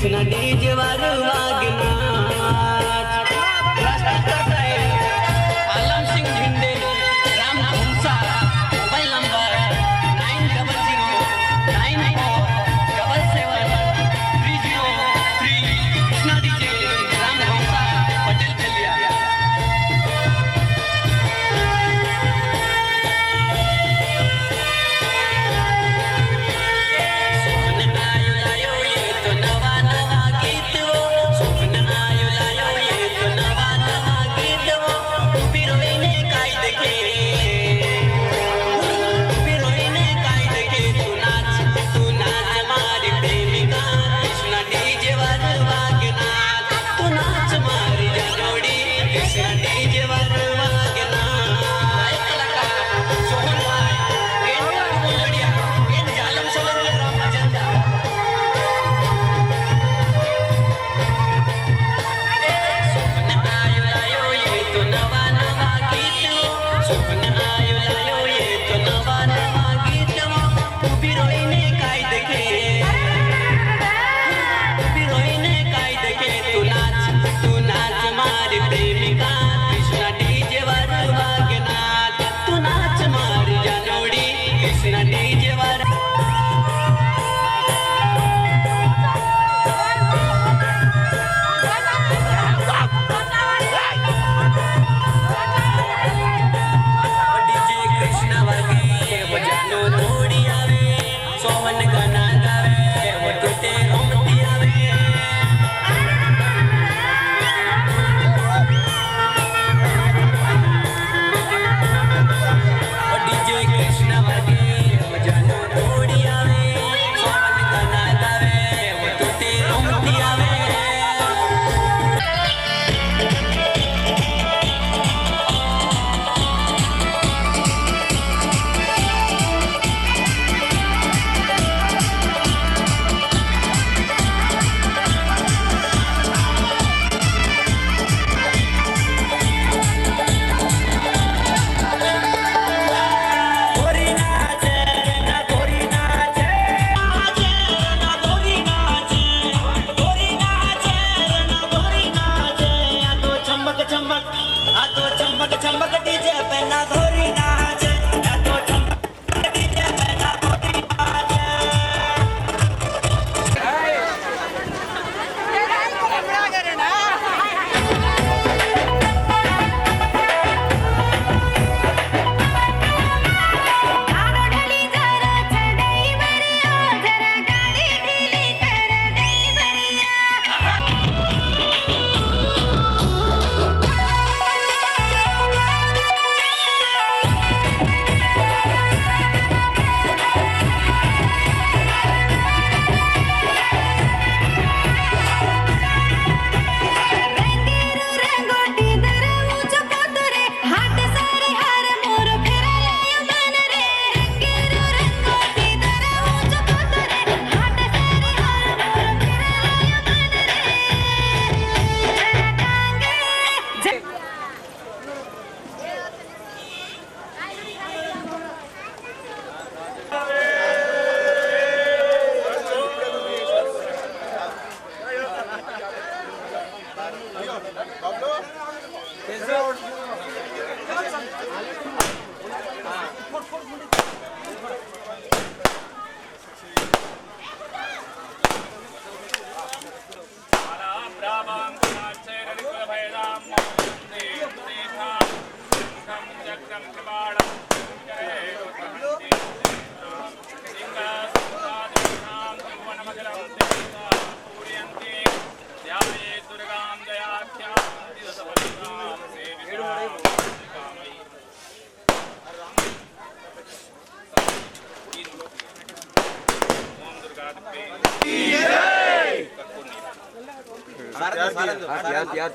કૃષ્ણની જ વાર વાગના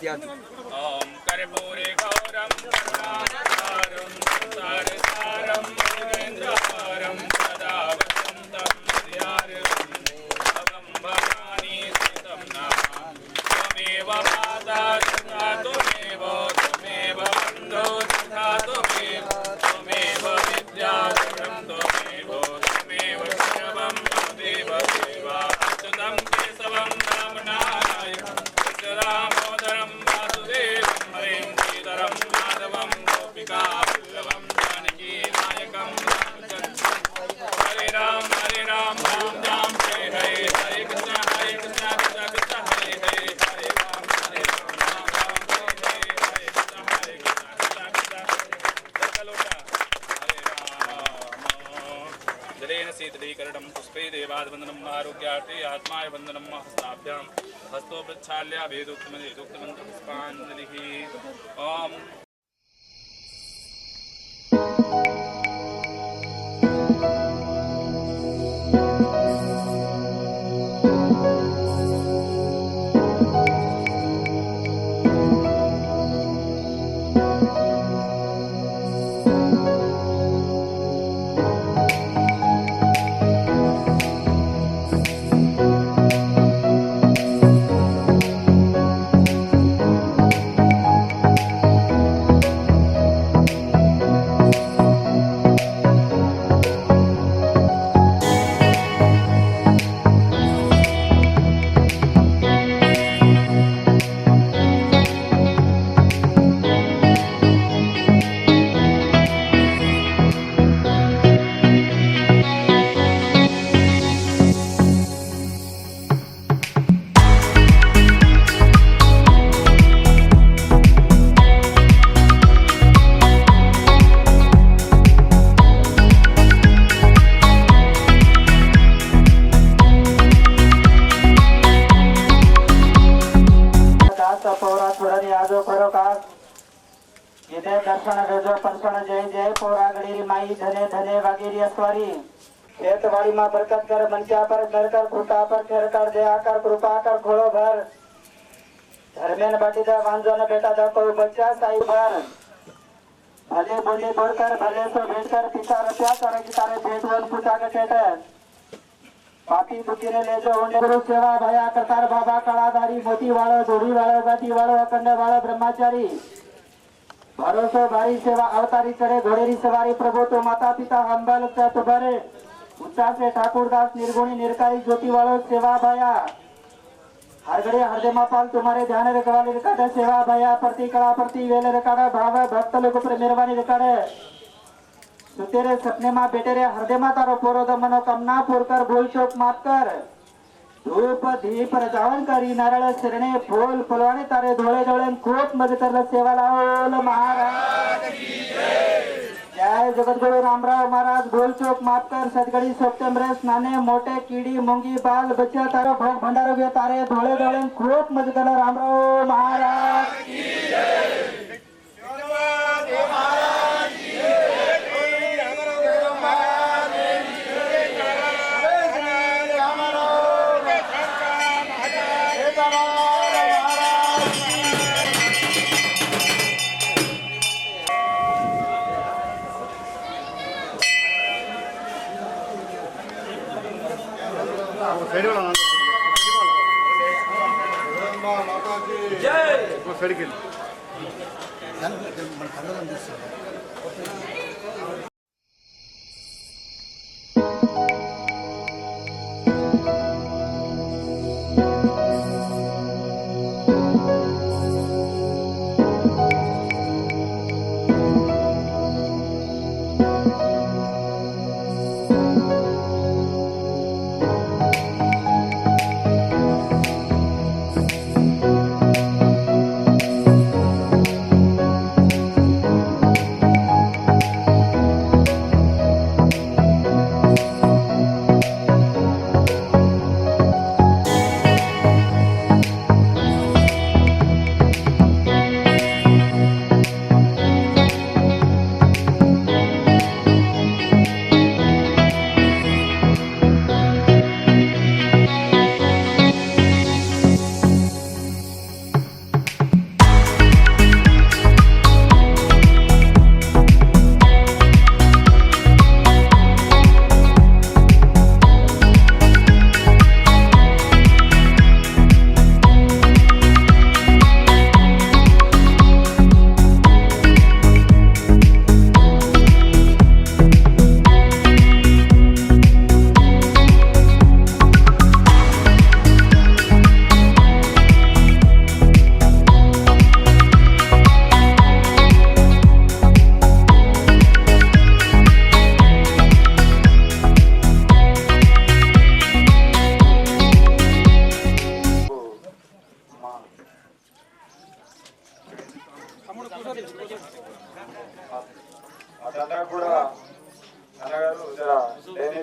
इत्यादि जलेन शीतलीकरणं पुष्पे वंदनम आरोग्यार्थे आत्माय वन्दनं हस्ताभ्यां हस्तो प्रक्षाल्य पंचापर नरकर दया कर कृपा कर घोड़ो भर. धर्मेन भटीदा वांजो न बेटा दा कोई बच्चा साई भर. भले बोले बोलकर भले सो भेटकर पिता रचा करे कि तारे भेट वन पूछा के चेते पापी बुद्धि ने ले जो उन्हें गुरु सेवा भया करतार बाबा कलाधारी मोती वाला जोड़ी वाला गति वाला अखंड वाला ब्रह्माचारी. भरोसो भारी सेवा अवतारी चढ़े घोड़ेरी सवारी प्रभु तो माता पिता हम्बल तुभरे उच्चाचे ठाकुरदास निर्गुणी निरकारी ज्योति सेवा भया हरगडे हरदे मापाल तुम्हारे ध्यान रखवाले रिकाडे सेवा भया प्रति कला प्रति वेले रिकाडे भाव भक्त लोग मेहरबानी रिकाडे सुतेरे सपने मा बेटे रे हृदय तारो पोरो द कमना पूर कर भूल चोक माफ कर धूप धीप रजावन करी नारळ शरणे फूल फुलवाणी तारे धोळे धोळे खूप मजे करलं सेवा लावलं महाराज. जय जगद्गुरु रामराव महाराज गोलचोक मातकर सदगडी सप्टेंबरेस स्नाने मोठे किडी मुंगी बाल बच्चा तारा भोग भंडारा तारे धोळे धोळे खूप मदत रामराव महाराज. பெருக்கில்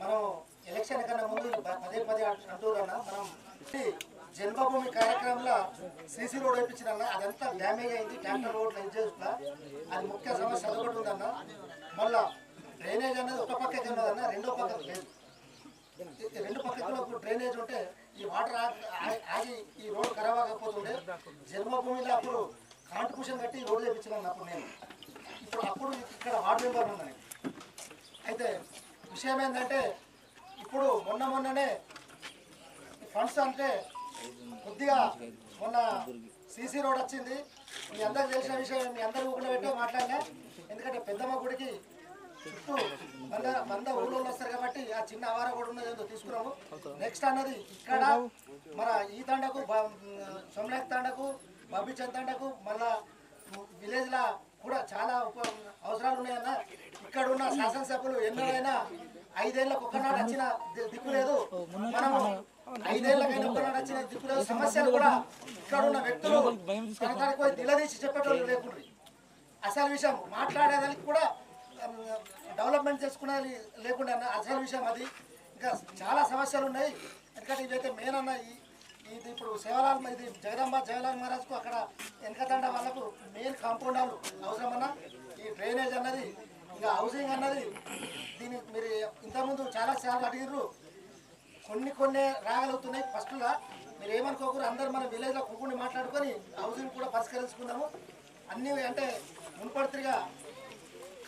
మనం ఎలక్షన్ కన్నా ముందు పదే పదే అంటున్నా. మనం జన్మభూమి కార్యక్రమంలో సీసీ రోడ్ వేయించిన అదంతా డ్యామేజ్ అయింది. ట్రాక్టర్ రోడ్ లైన్ చేసుకున్నా అది ముఖ్య సమస్య అదొకటి ఉందన్న. మళ్ళా డ్రైనేజ్ అనేది ఒక పక్కకి ఉన్నదన్న రెండో పక్కకు లేదు. రెండు పక్కలకు డ్రైనేజ్ ఉంటే ఈ వాటర్ ఆగి- ఈ రోడ్ ఖరాబ్ ఆగకపోతుండే జన్మభూమిలో అప్పుడు కాంట్రిబ్యూషన్ కట్టి ఈ రోడ్ వేయించినాను అప్పుడు నేను. ఇప్పుడు అప్పుడు ఇక్కడ వార్డు మెంబర్ ఉన్నాను అయితే విషయం ఏంటంటే ఇప్పుడు మొన్న మొన్ననే ఫండ్స్ అంటే కొద్దిగా మొన్న సీసీ రోడ్ వచ్చింది. మీ అందరికి తెలిసిన విషయం మీ అందరు ఊకుండా పెట్టే మాట్లాడినా. ఎందుకంటే పెద్దమ్మ గుడికి చుట్టూ మంద మంద ఊళ్ళో వస్తారు కాబట్టి ఆ చిన్న ఆవార కూడా ఉన్నది ఏదో తీసుకున్నాము. నెక్స్ట్ అన్నది ఇక్కడ మన ఈ తండకు సోమనాథ్ తండకు బాబీచంద్ తండకు మళ్ళా విలేజ్లా కూడా చాలా ఉప అవసరాలు ఉన్నాయన్న. ఇక్కడ ఉన్న శాసనసభ్యులు ఎన్నడైనా ఐదేళ్ళకు ఒక్కనాడు వచ్చిన దిక్కు లేదు. మనము ఐదేళ్ళకైనా ఒక్కనాడు వచ్చిన దిక్కు లేదు. సమస్యలు కూడా ఇక్కడ ఉన్న వ్యక్తులు తనకు పోయి నిలదీసి చెప్పేటోళ్ళు లేకుండా అసలు విషయం మాట్లాడేదానికి కూడా డెవలప్మెంట్ చేసుకునేది లేకుండా అన్న అసలు విషయం అది. ఇంకా చాలా సమస్యలు ఉన్నాయి. ఎందుకంటే ఇదైతే మెయిన్ అన్న ఇది ఇప్పుడు సేవలాల్ ఇది జగదంబ జగలాల్ మహారాజ్కు అక్కడ వెనకదండ వాళ్ళకు మెయిన్ కాంపౌండాలు అవసరం అన్న ఈ డ్రైనేజ్ అన్నది ఇక హౌసింగ్ అన్నది దీని మీరు ఇంతకుముందు చాలా సార్లు అడిగిర్రు. కొన్ని కొన్ని రాగలుగుతున్నాయి ఫస్ట్గా మీరు ఏమనుకోకూడదు అందరు మన విలేజ్లో కూకుని మాట్లాడుకొని హౌసింగ్ కూడా పరిష్కరించుకుందాము. అన్నీ అంటే మున్పడితిగా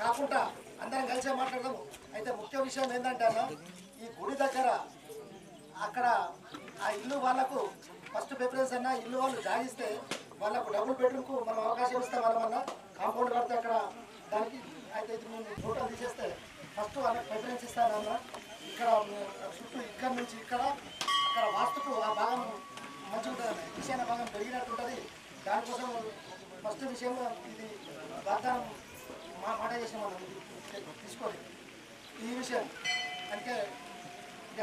కాకుండా అందరం కలిసే మాట్లాడదాము. అయితే ముఖ్య విషయం ఏంటంటే అన్న ఈ గుడి దగ్గర అక్కడ ఆ ఇల్లు వాళ్ళకు ఫస్ట్ ప్రిఫరెన్స్ అన్న ఇల్లు వాళ్ళు జాగిస్తే వాళ్ళకు డబుల్ బెడ్రూమ్కు మనం అవకాశం ఇస్తాం వాళ్ళమన్నా కాంపౌండ్ కడితే అక్కడ దానికి అయితే ఇది మేము ఫోటో తీసేస్తే ఫస్ట్ వాళ్ళకి ప్రిఫరెన్స్ ఇస్తానన్న ఇక్కడ చుట్టూ ఇక్కడ నుంచి ఇక్కడ అక్కడ వాస్తుకు ఆ భాగం మంచిగా ఉంటుంది. ఈశాన్య భాగం పెరిగినట్టు ఉంటుంది. దానికోసం ఫస్ట్ విషయంలో ఇది వాగ్దానం మా మాట చేసిన మనం తీసుకోండి. ఈ విషయం అంటే ఇక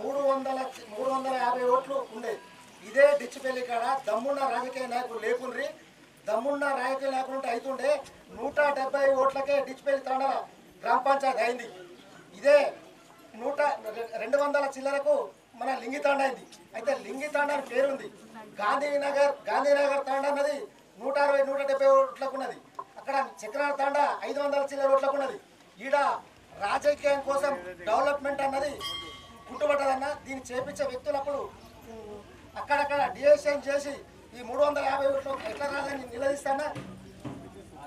మూడు వందల మూడు వందల యాభై ఓట్లు ఉండే. ఇదే డిచ్చిపల్లి కాడ దమ్మున్న రాజకీయ నాయకులు లేకుండ్రి. దమ్మున్న రాజకీయ నాయకులు ఉంటే అవుతుండే నూట డెబ్బై ఓట్లకే డిచ్చిపల్లి తాండ గ్రామ పంచాయతీ అయింది. ఇదే నూట రెండు వందల చిల్లరకు మన లింగి తాండ అయింది. అయితే లింగి తాండ అని పేరుంది. గాంధీనగర్ గాంధీనగర్ తాండ అన్నది నూట అరవై నూట డెబ్బై ఓట్లకు ఉన్నది అక్కడ చక్రాల తాండ ఐదు వందల చిల్లర ఓట్లకు ఉన్నది ఈడ రాజకీయం కోసం డెవలప్మెంట్ అన్నది గుర్తుపట్టదన్న దీన్ని చేపించే వ్యక్తులప్పుడు అప్పుడు అక్కడక్కడ డిఎస్ఎన్ చేసి ఈ మూడు వందల యాభై ఓట్లు ఎట్లా రాదని నిలదీస్తానా?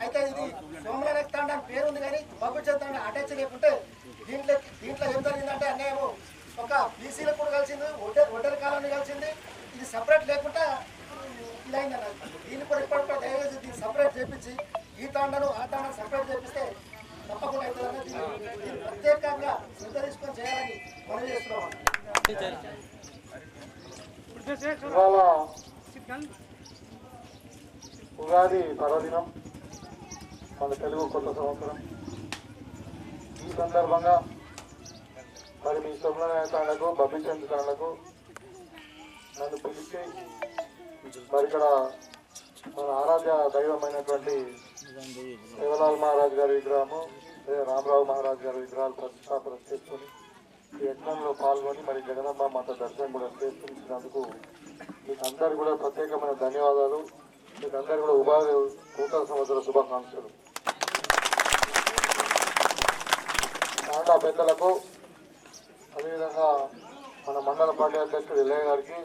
అయితే ఇది సోమల రక్తాండ అని పేరు ఉంది కానీ బాబుచంద్ తాండ అటాచ్ లేకుంటే దీంట్లో దీంట్లో ఏం జరిగిందంటే అన్యాయము. ఒక బీసీలకు కూడా కలిసింది ఒడ్డర్ ఒడ్డరి కాలాన్ని కలిసింది. ఇది సపరేట్ లేకుండా ఇలా అయిందన్న. దీన్ని కూడా ఇప్పటికీ దయచేసి దీన్ని సపరేట్ చేపించి ఈ తాండను ఆ తాండను సపరేట్ చేపిస్తే తప్పకుండా అవుతుందన్న దీన్ని ప్రత్యేకంగా శ్రద్ధ తీసుకొని చేయాలని మనం చేస్తున్నాం. ఇవాళ ఉగాది పర్వదినం మన తెలుగు కొత్త సంవత్సరం. ఈ సందర్భంగా మరి మీ సోమనారాయణ తాండకు బబ్బిచంద్ తాండకు నన్ను పిలిచి మరి ఇక్కడ మన ఆరాధ్య దైవమైనటువంటి శివలాల్ మహారాజ్ గారి విగ్రహము రామరావు మహారాజ్ గారి విగ్రహాలు ప్రతిష్టాపన చేసుకుని ఈ యజ్ఞంలో పాల్గొని మరి జగదంబ మాత దర్శనం కూడా చేసుకున్నందుకు మీకు అందరు కూడా ప్రత్యేకమైన ధన్యవాదాలు. మీకు అందరు కూడా ఉపాధి నూతన సంవత్సర శుభాకాంక్షలు. తాండా పెద్దలకు అదేవిధంగా మన మండల పార్టీ అధ్యక్షుడు ఇల్లయ్య గారికి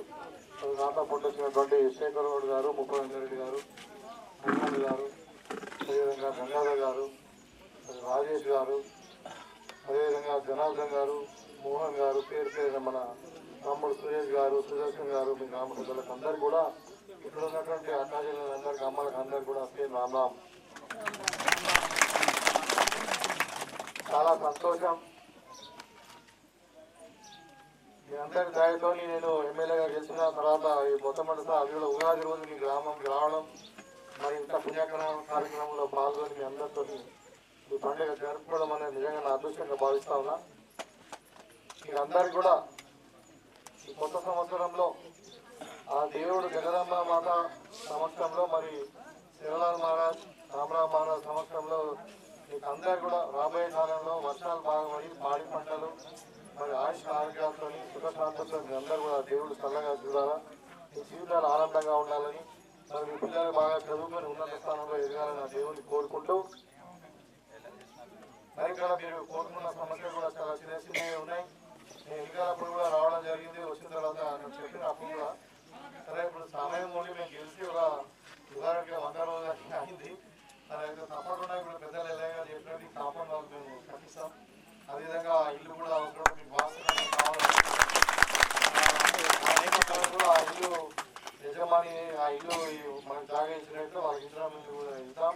మరి నాతో పుట్టొచ్చినటువంటి శేఖర్ గౌడ్ గారు ముప్పై రెడ్డి గారు హనుమంత్ గారు అదేవిధంగా గంగాధర్ గారు రాజేష్ గారు అదేవిధంగా జనార్దన్ గారు మోహన్ గారు పేరు పేరున మన తమ్ముడు సురేష్ గారు సుదర్శన్ గారు మీ గ్రామ పెద్దలకు అందరు కూడా ఇక్కడ ఉన్నటువంటి అక్కాజీలందరికీ అమ్మలకు అందరు కూడా పేరు రామ్ రామ్. చాలా సంతోషం. మీ అందరి దారితో నేను ఎమ్మెల్యేగా గెలిచిన తర్వాత ఈ మొట్టమొదట అవి కూడా ఉగాది రోజు మీ గ్రామం రావడం మరి ఇంత పుణ్యకరణ కార్యక్రమంలో పాల్గొని మీ అందరితో ఈ పండుగ జరుపుకోవడం అనేది నిజంగా నా అదృష్టంగా భావిస్తా ఉన్నా. మీరందరూ కూడా ఈ కొత్త సంవత్సరంలో ఆ దేవుడు జగదంబ మాత సమక్షంలో మరి శివలాల్ మహారాజ్ రామరావు మహారాజ్ సమక్షంలో మీకు అందరు కూడా రాబోయే కాలంలో వర్షాలు బాగా పడి పాడి పంటలు మరి ఆయుష్ ఆరోగ్యాలతో సుఖశాంతంతో మీ అందరూ కూడా దేవుడు చల్లగా చూడాలా. మీ జీవితాలు ఆనందంగా ఉండాలని మరి మీ పిల్లలు బాగా చదువుకొని ఉన్నత స్థానంలో ఎదగాలని ఆ దేవుడిని కోరుకుంటూ మరి ఇక్కడ మీరు కోరుకున్న సమస్యలు కూడా చాలా చిన్న చిన్నవి ఉన్నాయి. నేను ఇంకా అప్పుడు కూడా రావడం జరిగింది వచ్చిన తర్వాత నేను చెప్పిన అప్పుడు కూడా సరే ఇప్పుడు సమయం ఉండి మేము గెలిచి ఒక ఉదాహరణకి వంద రోజులు అయింది మరి అయితే తప్పకుండా ఇప్పుడు పెద్దలు ఎలాగా చెప్పినట్టు కాంపౌండ్ వాళ్ళు మేము కట్టిస్తాం అదేవిధంగా ఆ ఇల్లు కూడా అవసరం మీకు వాస్తవం కావాలి ఆ ఇల్లు కూడా ఆ ఇల్లు యజమాని ఆ ఇల్లు మనకు జాగా ఇచ్చినట్టు వాళ్ళకి ఇంట్లో కూడా ఇస్తాం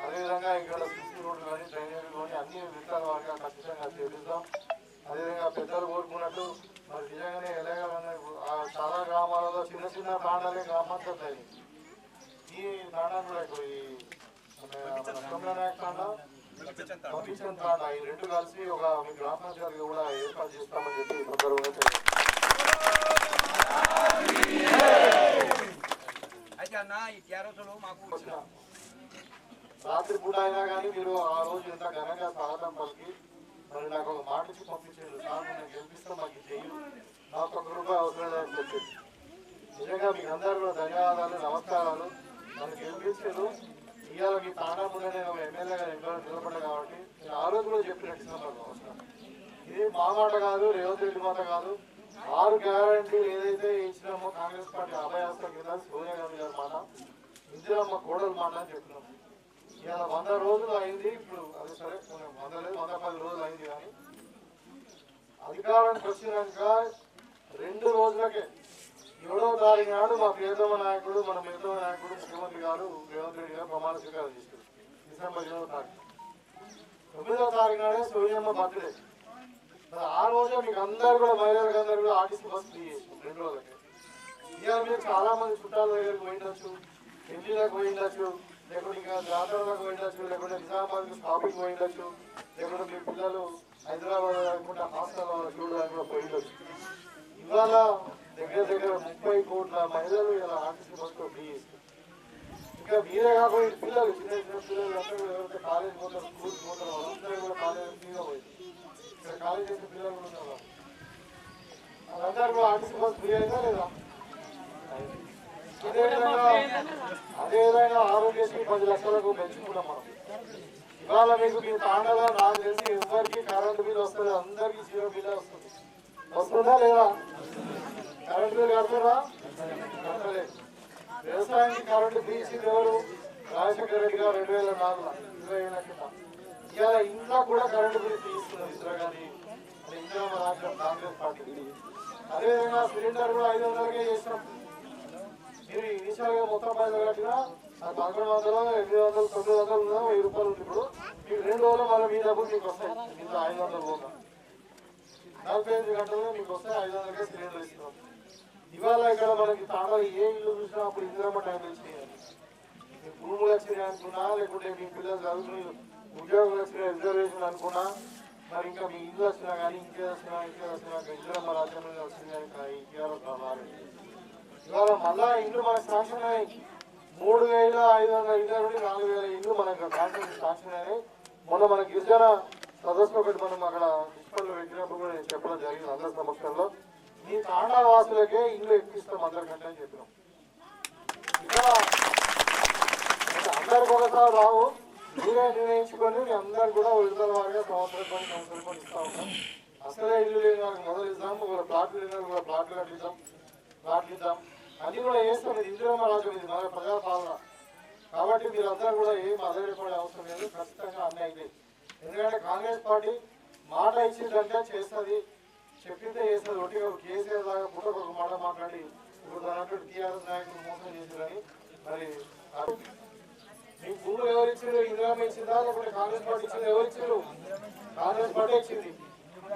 అదేవిధంగా ఇక్కడ సిసి రోడ్లు కానీ డ్రైనేజీలు కానీ అన్ని విధాల వారిగా ఖచ్చితంగా చేపిస్తాం అదేవిధంగా పెద్దలు కోరుకున్నట్టు మరి నిజంగానే ఎలాగ చాలా గ్రామాలలో చిన్న చిన్న ప్రాణాలే గ్రామాంతరం అయింది ఈ ప్రాణాలు కూడా ఇప్పుడు ఈ మన సోమనాయక తాండా, ఈ రెండు కలిసి ఒక మీ గ్రామ పంచాయతీ కూడా ఏర్పాటు చేస్తామని చెప్పి సందర్భంగా. అయితే అన్న ఈ టీఆర్ఎస్లో మాకు వచ్చిన రాత్రి పూట అయినా కానీ మీరు ఆ రోజు ఎంత ఘనంగా స్వాగతం పలికి మరి నాకు ఒక మాట ఇచ్చి పంపించారు సార్ నేను గెలిపిస్తాం మాకు చెయ్యి నాకు ఒక రూపాయి అవసరం లేదని చెప్పారు. నిజంగా మీకు అందరూ ధన్యవాదాలు నమస్కారాలు. నన్ను గెలిపించారు ఇవాళ మీ తాండా ముందే నేను ఒక ఎమ్మెల్యేగా ఎన్నో నిలబడ్డా కాబట్టి నేను ఆ రోజు కూడా చెప్పినట్టు సందర్భం ఇది మా మాట కాదు రేవంత్ రెడ్డి మాట కాదు. ఆరు గ్యారంటీలు ఏదైతే ఇచ్చినామో కాంగ్రెస్ పార్టీ అభయాస్త కింద సోనియా గాంధీ గారి మాట ఇందిరమ్మ కోడలు మాట అని చెప్తున్నాం ఇవాళ వంద రోజులు అయింది ఇప్పుడు అది సరే వంద లేదు వంద పది రోజులు అయింది కానీ అధికారానికి వచ్చినాక రెండు రోజులకే ఏడవ తారీఖు నాడు మా ప్రియతమ నాయకుడు మన ప్రియతమ నాయకుడు ముఖ్యమంత్రి గారు రేవంత్ రెడ్డి గారు ప్రమాణ స్వీకారం చేశారు. డిసెంబర్ ఏడవ తారీఖు. తొమ్మిదవ తారీఖు నాడే సూర్యమ్మ బర్త్డే ఆ రోజే మీకు అందరు కూడా మహిళలకు అందరు కూడా ఆర్టీసీ బస్ ఫ్రీ చేసాం రెండు రోజులకి. ఇవాళ మీరు చాలా మంది చుట్టాల దగ్గరికి పోయిండొచ్చు పెళ్ళిలకు పోయిండొచ్చు లేకుంటే ఇంకా జాతరలకు పోయిండొచ్చు లేకుంటే నిజామాబాద్ షాపింగ్ పోయిండొచ్చు లేకుంటే మీ పిల్లలు హైదరాబాద్ అనుకుంటే హాస్టల్ చూడడానికి కూడా పోయిండొచ్చు. ఇవాళ దగ్గర దగ్గర ముప్పై కోట్ల మహిళలు ఇలా ఆర్టీసీ బస్సులో ఫ్రీ ఇంకా మీరే కాకుండా పిల్లలు చిన్న చిన్న పిల్లలు అందరూ ఎవరైతే కాలేజ్ పోతారు స్కూల్ పోతారు వాళ్ళందరూ కూడా కాలేజ్ ఫ్రీగా పోయింది ఇక్కడ కాలేజ్ చేసే పిల్లలు కూడా ఉన్నారు. వాళ్ళందరూ కూడా ఆర్టీసీ బస్ ఫ్రీ అయిందా లేదా? అదేవిధంగా అదేవిధంగా ఆరోగ్యశ్రీ పది లక్షలకు పెంచుకున్నాం మనం. ఇవాళ మీకు మీ తాండలో నాకు తెలిసి ఎవరికి కరెంటు బిల్ వస్తుంది అందరికీ జీరో బిల్ వస్తుంది. వస్తుందా లేదా? కరెంటు బిల్ కడుతున్నా కట్టలేదు. వ్యవసాయానికి కరెంటు తీసింది ఎవరు? రాజశేఖర రెడ్డి గారు రెండు వేల నాలుగులో. ఇరవై ఏళ్ళ కింద ఇవాళ ఇంట్లో కూడా కరెంటు బిల్లు తీసుకున్నారు ఇద్దరు కానీ అది మా రాష్ట్రం కాంగ్రెస్ పార్టీ. అదేవిధంగా సిలిండర్ కూడా ఐదు వందలకే చేసినాం మీరు ఇనిషియల్గా మొత్తం పైసలు కట్టినా ఆ పదకొండు వందలు ఎనిమిది వందలు తొమ్మిది వందలు ఉన్నా వెయ్యి రూపాయలు ఉంది ఇప్పుడు. మీకు రెండు రోజులు మళ్ళీ మీ డబ్బులు మీకు వస్తాయి. ఇంత ఐదు వందలు పోతాం. నలభై ఐదు గంటలు మీకు వస్తాయి. ఐదు వందలకే సిలిండర్ ఇస్తున్నాం. ఇవాళ ఇక్కడ మనకి తాండా ఏ ఇల్లు చూసినా అప్పుడు ఇందిరమ్మ టైం వచ్చినాయి భూములు వచ్చినాయి అనుకున్నా లేకుంటే మీ పిల్లలు చదువుకుని ఉద్యోగులు వచ్చిన రిజర్వేషన్ అనుకున్నా మరి ఇంకా మీ ఇల్లు వచ్చినా కానీ ఇంకే వచ్చినా ఇంకే వచ్చినా ఇందిరమ్మ రాజ్యం వచ్చింది అని ఇంకేదో కావాలి ఇవాళ మళ్ళా ఇల్లు మనకు శాంక్షన్ అయ్యాయి మూడు వేల ఐదు వందల ఇళ్ళ నుండి నాలుగు వేల ఇల్లు మనకు శాంక్షన్ శాంక్షన్ అయ్యాయి మొన్న మన గిరిజన సదస్సు ఒకటి మనం అక్కడ డిస్పల్లో పెట్టినప్పుడు కూడా నేను చెప్పడం జరిగింది అందరి సమక్షంలో. ఈ తాండా వాసులకే ఎక్కిస్తాం అందరికంటే అని చెప్పినాం. ఇక్కడ అందరు అందరికి ఒకసారి రావు మీరే నిర్ణయించుకొని మీ అందరు కూడా విడుదల వారిగా సంవత్సరం కొని సంవత్సరం కొని ఇస్తా ఉంటాం అసలే ఇల్లు లేని వాళ్ళకి మొదలు ఇద్దాం ఒక ప్లాట్లు లేని వాళ్ళకి కూడా ప్లాట్లు కట్టిద్దాం ప్లాట్లు ఇద్దాం. అది కూడా వేస్తాం ఇది ఇందిరమ్మ రాజ్యం ఇది మన ప్రజా పాలన కాబట్టి మీరందరూ కూడా ఏం అదరిపడే అవసరం లేదు ఖచ్చితంగా అన్నీ అయితే ఎందుకంటే కాంగ్రెస్ పార్టీ మాట ఇచ్చిందంటే చేస్తుంది. చెప్పిందే చేస్తుంది ఒకటి కేసీఆర్ దాకా పుట్టక ఒక మాట మాట్లాడి ఇప్పుడు దాంట్లో టీఆర్ఎస్ నాయకులు మోసం చేశారని మరి ఆ- మీ భూములు ఎవరు ఇచ్చారు ఇందిరామ ఇచ్చిందా? లేకపోతే కాంగ్రెస్ పార్టీ ఇచ్చింది? ఎవరు ఇచ్చారు కాంగ్రెస్ పార్టీ ఇచ్చింది.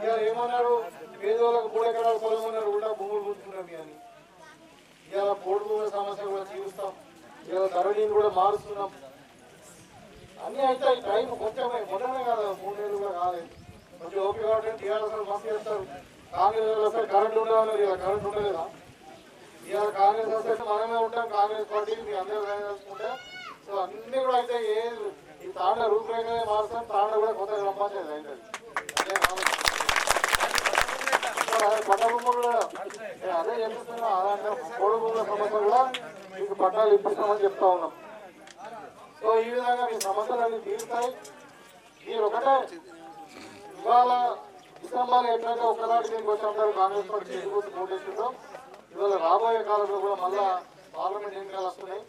ఇవాళ ఏమన్నారు? పేదవాళ్ళకు మూడు ఎకరాల పొలం ఉన్నారు కూడా భూములు పుచ్చుకున్నాం అని. ఇవాళ పోడు భూముల సమస్య కూడా తీరుస్తాం. ఇవాళ ధరణిని కూడా మారుస్తున్నాం. అన్ని అయితే టైం కొంచెమే మొన్ననే కాదు మూడు నెలలు కూడా కాలేదు. కొంచెం ఓపిక కాబట్టి టీఆర్ఎస్ మస్తు చేస్తారు. కాంగ్రెస్ వస్తే కరెంట్ ఉండేవాళ్ళు కరెంట్ ఉండలేదా ఇవాళ కాంగ్రెస్ వస్తే మనమే ఉంటాం కాంగ్రెస్ పార్టీ మీ అందరూ వేసుకుంటే సో అన్ని కూడా అయితే ఏ ఈ తాండ రూపురేఖ మారుస్తాం తాండ కూడా కొత్త గ్రామ పంచాయతీ అవుతుంది అదే కావాలి. పట్టభూములు అదే చెప్తున్నా అలాంటి పొడు భూముల సమస్య కూడా మీకు పట్టాలు ఇప్పిస్తామని చెప్తా ఉన్నాం. సో ఈ విధంగా మీ సమస్యలన్నీ తీరుతాయి. మీరు ఒకటే ఇవాళ డిసెంబర్ ఎట్లయితే ఒక్కదాటి దీనికి వచ్చి ఉంటారు కాంగ్రెస్ పార్టీ ఎన్నికలు పోటీస్తుందో ఇవాళ రాబోయే కాలంలో కూడా మళ్ళా పార్లమెంట్ ఎన్నికలు వస్తున్నాయి.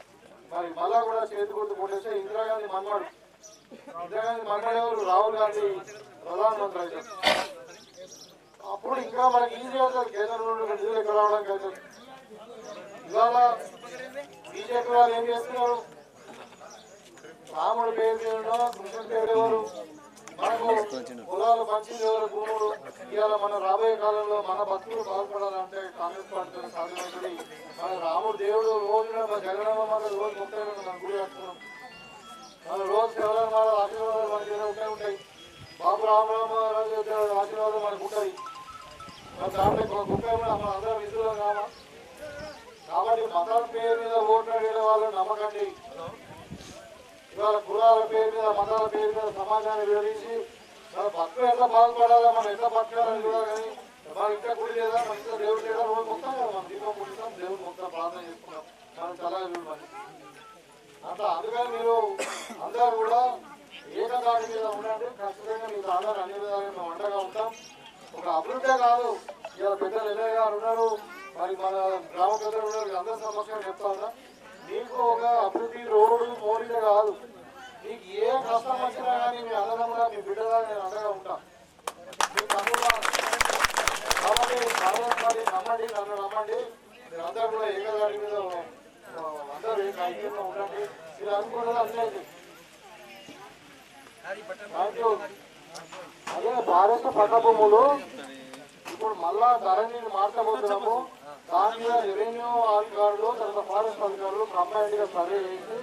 మరి మళ్ళా కూడా చేతి గుర్తు పోటీస్తే ఇందిరాగాంధీ మన్మాడు. ఇందిరాగాంధీ మన్మాడు రాహుల్ గాంధీ ప్రధానమంత్రి అవుతారు అప్పుడు ఇంకా మనకి ఈజీ అవుతుంది కేంద్రంలో నిధులు ఎక్కడ రావడానికి అవుతుంది ఇవాళ బీజేపీ వాళ్ళు ఏం చేస్తున్నారు? రాముడు పేరు చేయడం కృష్ణ పేరు ఎవరు? కులాలు పంచింది ఎవరు భూములు ఇవాళ మన రాబోయే కాలంలో మన భక్తులు బాగుపడాలంటే కాంగ్రెస్ పార్టీ సాధ్యమైంది మన రాముడు దేవుడు రోజు మన జగనమ్మ మన రోజు ముప్పై మన గుడి కట్టుకున్నాం. మన రోజు శివరామ మన ఆశీర్వాదాలు మనకి ఉంటాయి ఉంటాయి. బాబు రామరామారాజు ఆశీర్వాదం మనకు ఉంటాయి. మన దాంట్లో ముప్పై మన అందరం విధులు కామా? కాబట్టి మతాల పేరు మీద ఓట్లాడే అడిగిన వాళ్ళు నమ్మకండి. ఇవాళ కులాల పేరు మీద మతాల పేరు మీద సమాజాన్ని వివరించి మన భక్తులు ఎట్లా బాధపడాలా మనం ఎట్లా బతకాలని కూడా కానీ మన ఇంట్లో గుడి లేదా మన ఇంట్లో దేవుడు లేదా రోజు మొత్తం కదా మనం దీపం పుట్టిస్తాం దేవుడు మొత్తం ప్రార్థన చేసుకుంటాం. మనం చల్లగా చూడమని అట్లా అందుకని మీరు అందరూ కూడా ఏకదాటి మీద ఉండండి ఖచ్చితంగా మీకు ఆధార్ అన్ని విధాలుగా మేము అండగా ఉంటాం. ఒక అభివృద్ధి కాదు ఇలా పెద్దలు ఎమ్మెల్యే గారు ఉన్నారు మరి మన గ్రామ పెద్దలు ఉన్నారు అందరి సమస్యలు చెప్తా ఉన్నా మీకు ఒక అభివృద్ధి రోడ్డు మోరీలు కాదు. మీకు ఏ కష్టం వచ్చినా కానీ మీ అన్నదమ్ముగా మీ బిడ్డలా నేను అండగా ఉంటా. మీ తమ్ముడా కాబట్టి కాంగ్రెస్ నమ్మండి నన్ను నమ్మండి. మీరందరూ కూడా ఏకదాడి మీద అందరూ ఏక ఐక్యంగా ఉండండి. మీరు అనుకున్నది అట్లేదు అదే భారత పట్టభూములు ఇప్పుడు మళ్ళా ధరణిని మార్చబోతున్నాము. దాని మీద రెవెన్యూ అధికారులు తర్వాత ఫారెస్ట్ అధికారులు కంబైన్డ్గా సర్వే చేసి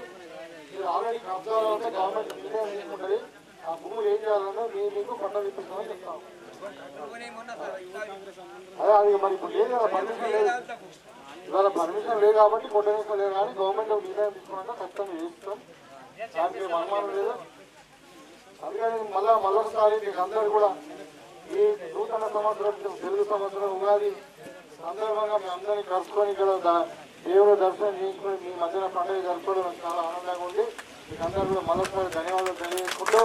మీరు ఆల్రెడీ కబ్జాలో గవర్నమెంట్ నిర్ణయం తీసుకుంటుంది ఆ భూములు ఏం చేయాలన్నా మీరు మీకు పట్ట విప్పిస్తామని చెప్తాం. అదే అది మరి ఇప్పుడు లేదు కదా పర్మిషన్ లేదు. ఇవాళ పర్మిషన్ లేదు కాబట్టి కొట్టేషన్ లేదు కానీ గవర్నమెంట్ నిర్ణయం తీసుకున్నాక ఖచ్చితంగా చేస్తాం. దానికి అనుమానం లేదు. అందుకని మళ్ళా మళ్ళొకసారి మీకు అందరు కూడా ఈ నూతన సంవత్సరం తెలుగు సంవత్సరం ఉగాది సందర్భంగా మీ అందరినీ కలుసుకొని ఇక్కడ ద- దేవుడు దర్శనం చేయించుకొని మీ మధ్యన పండుగ జరుపుకోవడం నాకు చాలా ఆనందంగా ఉంది మీకు అందరూ కూడా మళ్ళొకసారి ధన్యవాదాలు తెలియజేసుకుంటూ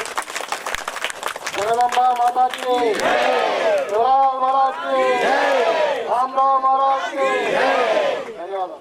జగదంబ మాతాకి శివరామ మహారాజ్కి రామరావు మహారాజ్కి